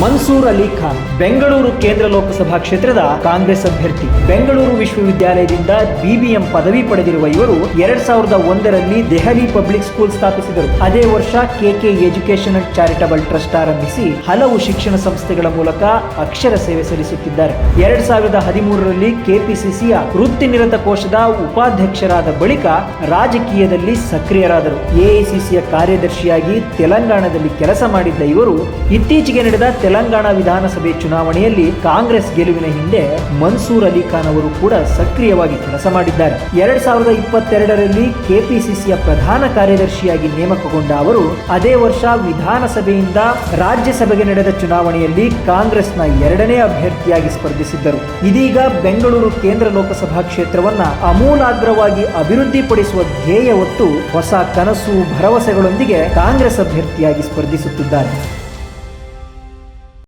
ಮನ್ಸೂರ್ ಅಲಿ ಖಾನ್, ಬೆಂಗಳೂರು ಕೇಂದ್ರ ಲೋಕಸಭಾ ಕ್ಷೇತ್ರದ ಕಾಂಗ್ರೆಸ್ ಅಭ್ಯರ್ಥಿ. ಬೆಂಗಳೂರು ವಿಶ್ವವಿದ್ಯಾಲಯದಿಂದ ಬಿಬಿಎಂ ಪದವಿ ಪಡೆದಿರುವ ಇವರು ಎರಡ್ ಸಾವಿರದ ಒಂದರಲ್ಲಿ ದೆಹಲಿ ಪಬ್ಲಿಕ್ ಸ್ಕೂಲ್ ಸ್ಥಾಪಿಸಿದರು. ಅದೇ ವರ್ಷ K K education and charitable trust ಆರಂಭಿಸಿ ಹಲವು ಶಿಕ್ಷಣ ಸಂಸ್ಥೆಗಳ ಮೂಲಕ ಅಕ್ಷರ ಸೇವೆ ಸಲ್ಲಿಸುತ್ತಿದ್ದಾರೆ. ಎರಡ್ ಸಾವಿರದ ಹದಿಮೂರರಲ್ಲಿ ಕೆಪಿಸಿಸಿಯ ವೃತ್ತಿನಿರತ ಕೋಶದ ಉಪಾಧ್ಯಕ್ಷರಾದ ಬಳಿಕ ರಾಜಕೀಯದಲ್ಲಿ ಸಕ್ರಿಯರಾದರು. ಎಐಸಿಸಿಯ ಕಾರ್ಯದರ್ಶಿಯಾಗಿ ತೆಲಂಗಾಣದಲ್ಲಿ ಕೆಲಸ ಮಾಡಿದ್ದ ಇವರು ಇತ್ತೀಚೆಗೆ ನಡೆದ ತೆಲಂಗಾಣ ವಿಧಾನಸಭೆ ಚುನಾವಣೆಯಲ್ಲಿ ಕಾಂಗ್ರೆಸ್ ಗೆಲುವಿನ ಹಿಂದೆ ಮನ್ಸೂರ್ ಅಲಿ ಖಾನ್ ಅವರು ಕೂಡ ಸಕ್ರಿಯವಾಗಿ ಕೆಲಸ ಮಾಡಿದ್ದಾರೆ. ಎರಡ್ ಸಾವಿರದ ಇಪ್ಪತ್ತೆರಡರಲ್ಲಿ ಕೆಪಿಸಿಸಿಯ ಪ್ರಧಾನ ಕಾರ್ಯದರ್ಶಿಯಾಗಿ ನೇಮಕಗೊಂಡ ಅವರು ಅದೇ ವರ್ಷ ವಿಧಾನಸಭೆಯಿಂದ ರಾಜ್ಯಸಭೆಗೆ ನಡೆದ ಚುನಾವಣೆಯಲ್ಲಿ ಕಾಂಗ್ರೆಸ್ನ ಎರಡನೇ ಅಭ್ಯರ್ಥಿಯಾಗಿ ಸ್ಪರ್ಧಿಸಿದ್ದರು. ಇದೀಗ ಬೆಂಗಳೂರು ಕೇಂದ್ರ ಲೋಕಸಭಾ ಕ್ಷೇತ್ರವನ್ನ ಅಮೂಲಾಗ್ರವಾಗಿ ಅಭಿವೃದ್ಧಿಪಡಿಸುವ ಧ್ಯೇಯ ಹೊತ್ತು ಹೊಸ ಕನಸು ಭರವಸೆಗಳೊಂದಿಗೆ ಕಾಂಗ್ರೆಸ್ ಅಭ್ಯರ್ಥಿಯಾಗಿ ಸ್ಪರ್ಧಿಸುತ್ತಿದ್ದಾರೆ.